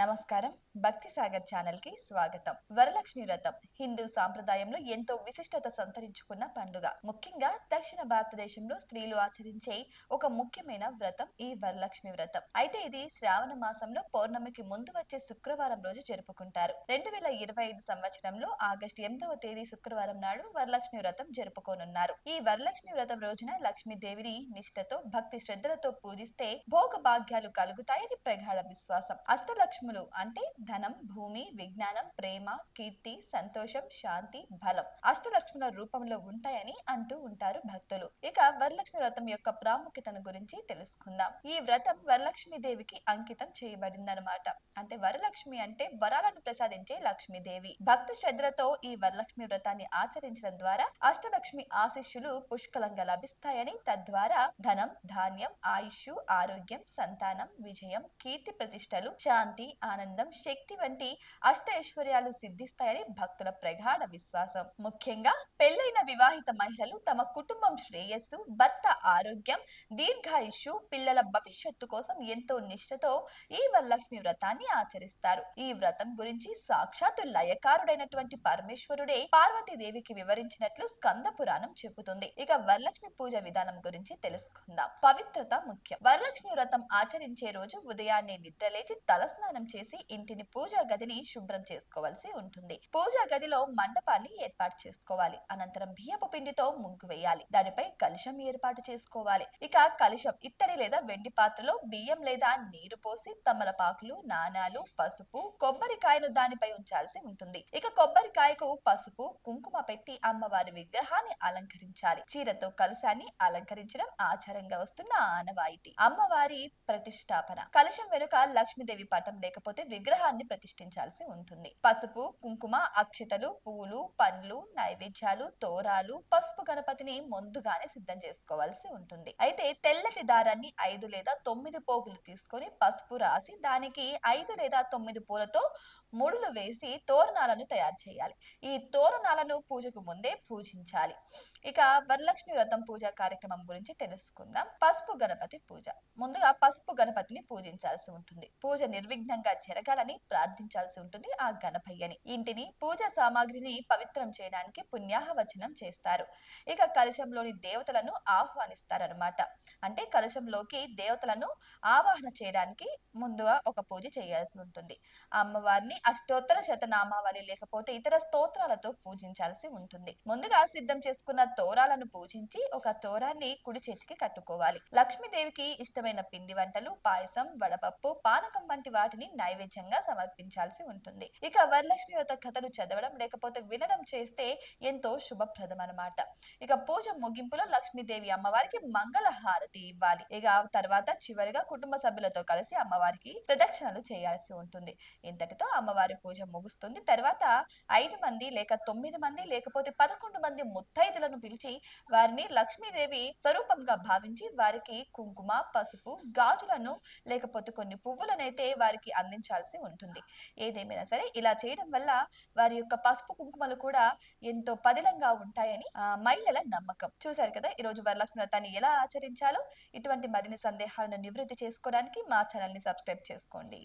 నమస్కారం. భక్తి సాగర్ ఛానల్కి స్వాగతం. వరలక్ష్మి వ్రతం హిందూ సాంప్రదాయంలో ఎంతో విశిష్టత సంతరించుకున్న పండుగ. ముఖ్యంగా దక్షిణ భారతదేశంలో స్త్రీలు ఆచరించే ఒక ముఖ్యమైన వ్రతం ఈ వరలక్ష్మి వ్రతం. అయితే ఇది శ్రావణ మాసంలో పౌర్ణమికి ముందు వచ్చే శుక్రవారం రోజు జరుపుకుంటారు. రెండు వేల ఇరవై ఐదు సంవత్సరంలో ఆగస్టు ఎనిమిదవ తేదీ శుక్రవారం నాడు వరలక్ష్మి వ్రతం జరుపుకోనున్నారు. ఈ వరలక్ష్మి వ్రతం రోజున లక్ష్మీదేవిని నిష్ఠతో భక్తి శ్రద్ధలతో పూజిస్తే భోగ భాగ్యాలు కలుగుతాయని ప్రగాఢ విశ్వాసం. అష్టలక్ష్మి లక్ష్ములు. అంటే ధనం భూమి విజ్ఞానం ప్రేమ కీర్తి సంతోషం శాంతి బలం అష్టలక్ష్ముల రూపంలో ఉంటాయని అంటూ ఉంటారు భక్తులు. ఇక వరలక్ష్మి వ్రతం యొక్క ప్రాముఖ్యతను గురించి తెలుసుకుందాం. ఈ వ్రతం వరలక్ష్మి దేవికి అంకితం చేయబడిందనమాట అంటే వరలక్ష్మి అంటే వరాలను ప్రసాదించే లక్ష్మీదేవి. భక్తి శ్రద్ధలతో ఈ వరలక్ష్మి వ్రతాన్ని ఆచరించడం ద్వారా అష్టలక్ష్మి ఆశిష్యులు పుష్కలంగా లభిస్తాయని తద్వారా ధనం ధాన్యం ఆయుష్ ఆరోగ్యం సంతానం విజయం కీర్తి ప్రతిష్టలు శాంతి ఆనందం శక్తి వంటి అష్ట ఐశ్వర్యాలు సిద్ధిస్తాయని భక్తుల ప్రగాఢ విశ్వాసం. ముఖ్యంగా పెళ్ళైన వివాహిత మహిళలు తమ కుటుంబం శ్రేయస్సు భర్త ఆరోగ్యం దీర్ఘాయుషు పిల్లల భవిష్యత్తు కోసం ఎంతో నిష్ఠతో ఈ వరలక్ష్మి వ్రతాన్ని ఆచరిస్తారు. ఈ వ్రతం గురించి సాక్షాత్తు లయకారుడైనటువంటి పరమేశ్వరుడే పార్వతీదేవికి వివరించినట్లు స్కంద పురాణం చెబుతుంది. ఇక వరలక్ష్మి పూజ విధానం గురించి తెలుసుకుందాం. పవిత్రత ముఖ్యం. వరలక్ష్మి వ్రతం ఆచరించే రోజు ఉదయాన్నే నిద్రలేచి తలస్నానం స్నానం చేసి ఇంటిని పూజా గదిని శుభ్రం చేసుకోవాల్సి ఉంటుంది. పూజా గదిలో మండపాన్ని ఏర్పాటు చేసుకోవాలి. అనంతరం బియ్యపు పిండితో ముగ్గు వేయాలి. దానిపై కలుషం ఏర్పాటు చేసుకోవాలి. ఇక కలుషం ఇత్తడి లేదా వెండి పాత్రలో బియ్యం లేదా నీరు పోసి తమలపాకులు నాణాలు పసుపు కొబ్బరికాయను దానిపై ఉంచాల్సి ఉంటుంది. ఇక కొబ్బరికాయకు పసుపు కుంకుమ పెట్టి అమ్మవారి విగ్రహాన్ని అలంకరించాలి. చీరతో కలశాన్ని అలంకరించడం ఆచారంగా వస్తున్న ఆనవాయితీ. అమ్మవారి ప్రతిష్టాపన. కలశం వెనుక లక్ష్మీదేవి పటం లేకపోతే విగ్రహాన్ని ప్రతిష్ఠించాల్సి ఉంటుంది. పసుపు కుంకుమ అక్షతలు పూలు పండ్లు నైవేద్యాలు తోరాలు పసుపు గణపతిని ముందుగానే సిద్ధం చేసుకోవాల్సి ఉంటుంది. అయితే తెల్లటి దారాన్ని ఐదు లేదా తొమ్మిది పోగులు తీసుకొని పసుపు రాసి దానికి ఐదు లేదా తొమ్మిది పూలతో ముడులు వేసి తోరణాలను తయారు చేయాలి. ఈ తోరణాలను పూజకు ముందే పూజించాలి. ఇక వరలక్ష్మి వ్రతం పూజ కార్యక్రమం గురించి తెలుసుకుందాం. పసుపు గణపతి పూజ. ముందుగా పసుపు గణపతిని పూజించాల్సి ఉంటుంది. పూజ నిర్విఘ్నంగా గా జరగాలని ప్రార్థించాల్సి ఉంటుంది ఆ గణపయ్యని ఇంటిని పూజ సామాగ్రిని పవిత్రం చేయడానికి పుణ్యాహవచనం చేస్తారు. ఇక కలశంలోని దేవతలను ఆహ్వానిస్తారనమాట అంటే కలశంలోకి దేవతలను ఆవాహన చేయడానికి ముందుగా ఒక పూజ చేయాల్సి ఉంటుంది. అమ్మవారిని అష్టోత్తర శతనామావళి లేకపోతే ఇతర స్తోత్రాలతో పూజించాల్సి ఉంటుంది. ముందుగా సిద్ధం చేసుకున్న తోరాలను పూజించి ఒక తోరాన్ని కుడి చేతికి కట్టుకోవాలి. లక్ష్మీదేవికి ఇష్టమైన పిండి వంటలు పాయసం వడపప్పు పానకం వంటి వాటిని నైవేద్యంగా సమర్పించాల్సి ఉంటుంది. ఇక వరలక్ష్మి వ్రత కథలు చదవడం లేకపోతే వినడం చేస్తే ఎంతో శుభప్రదం అనమాట ఇక పూజ ముగింపులో లక్ష్మీదేవి అమ్మవారికి మంగళ హారతి ఇవ్వాలి. ఇక తర్వాత చివరిగా కుటుంబ సభ్యులతో కలిసి అమ్మవారికి ప్రదక్షిణలు చేయాల్సి ఉంటుంది. ఇంతటితో అమ్మవారి పూజ ముగుస్తుంది. తర్వాత ఐదు మంది లేక తొమ్మిది మంది లేకపోతే పదకొండు మంది ముత్తైదులను పిలిచి వారిని లక్ష్మీదేవి స్వరూపంగా భావించి వారికి కుంకుమ పసుపు గాజులను లేకపోతే కొన్ని పువ్వులనైతే వారికి అందించాల్సి ఉంటుంది. ఏదేమైనా సరే ఇలా చేయడం వల్ల వారి యొక్క పసుపు కుంకుమలు కూడా ఎంతో పదిలంగా ఉంటాయని మహిళల నమ్మకం. చూశారు కదా ఈరోజు వరలక్ష్మి వ్రతాన్ని ఎలా ఆచరించాలో? ఇటువంటి మరిన్ని సందేహాలను నివృత్తి చేసుకోవడానికి మా ఛానల్ని సబ్స్క్రైబ్ చేసుకోండి.